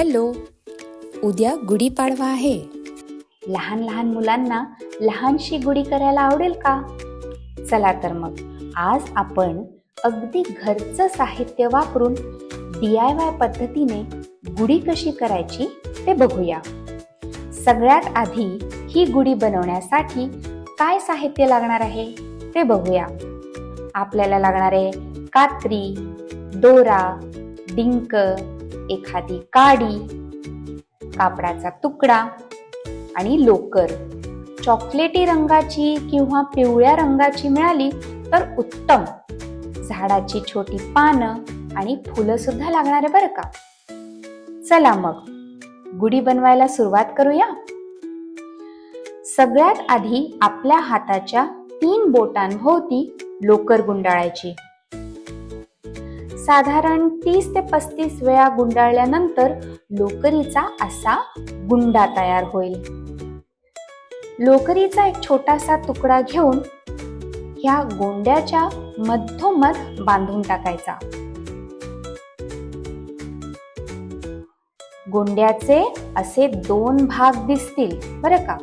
Hello उद्या गुढीपाडवा आहे. लहान लहान मुलांना लहानशी गुढी करायला आवडेल का? चला तर मग आज आपण अगदी घरचं साहित्य वापरून डी आय वाय पद्धतीने गुढी कशी करायची ते बघूया. सगळ्यात आधी ही गुढी बनवण्यासाठी काय साहित्य लागणार आहे ते बघूया. आपल्याला लागणारे कात्री दोरा डिंक एखादी काडी कापडाचा तुकडा आणि लोकर. चॉकलेटी रंगाची किंवा पिवळ्या रंगाची मिळाली तर उत्तम. झाडाची छोटी पानं आणि फुलं सुद्धा लागणार आहे बरं का? चला मग गुढी बनवायला सुरुवात करूया. सगळ्यात आधी आपल्या हाताच्या तीन बोटांभोवती लोकर गुंडाळायची. साधारण तीस ते पस्तीस वेळा गुंडाळल्यानंतर लोकरीचा असा गुंडा तयार होईल. लोकरीचा एक छोटासा तुकडा घेऊन ह्या गोंड्याच्या मधोमध बांधून टाकायचा. गोंड्याचे असे दोन भाग दिसतील बरं का?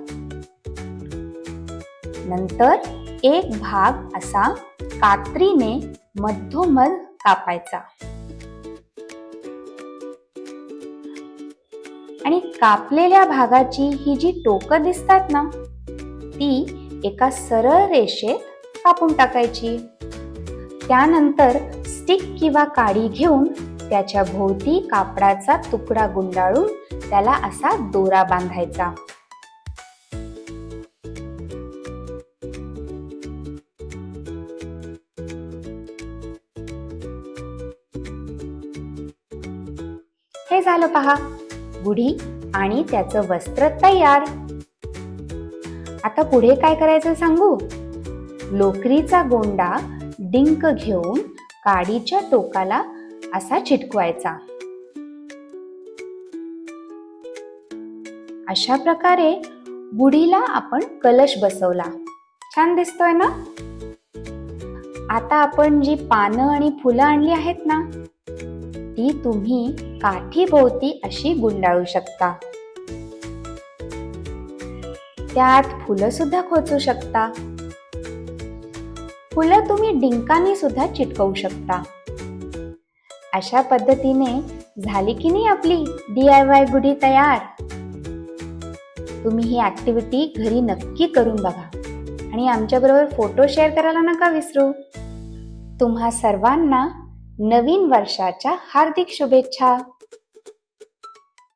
नंतर एक भाग असा कात्रीने मधोमध कापायचा आणि कापलेल्या भागाची ही जी टोकं दिसतात ना ती एका सरळ रेषेत कापून टाकायची. त्यानंतर स्टिक किंवा काडी घेऊन त्याच्या भोवती कापडाचा तुकडा गुंडाळून त्याला असा दोरा बांधायचा. हे झालं पहा. गुढी आणि त्याचं वस्त्र तयार. आता पुढे काय करायचं सांगू? लोकरीचा गोंडा डिंक घेऊन काडीच्या टोकाला असा चिटकवायचा. अशा प्रकारे गुढीला आपण कलश बसवला. छान दिसतोय ना? आता आपण जी पानं आणि फुलं आणली आहेत ना ती तुम्ही काठीभोवती अशी गुंडाळू शकता. त्यात फुलं सुद्धा खोचू शकता. फुलं तुम्ही डिंकाने सुद्धा चिटकवू शकता. अशा पद्धतीने झाली की नाही आपली डी आय वाय गुढी तयार? तुम्ही ही ऍक्टिव्हिटी घरी नक्की करून बघा. आणि आमच्याबरोबर फोटो शेअर करायला नका विसरू. तुम्हा सर्वांना नवीन वर्षाच्या हार्दिक शुभेच्छा.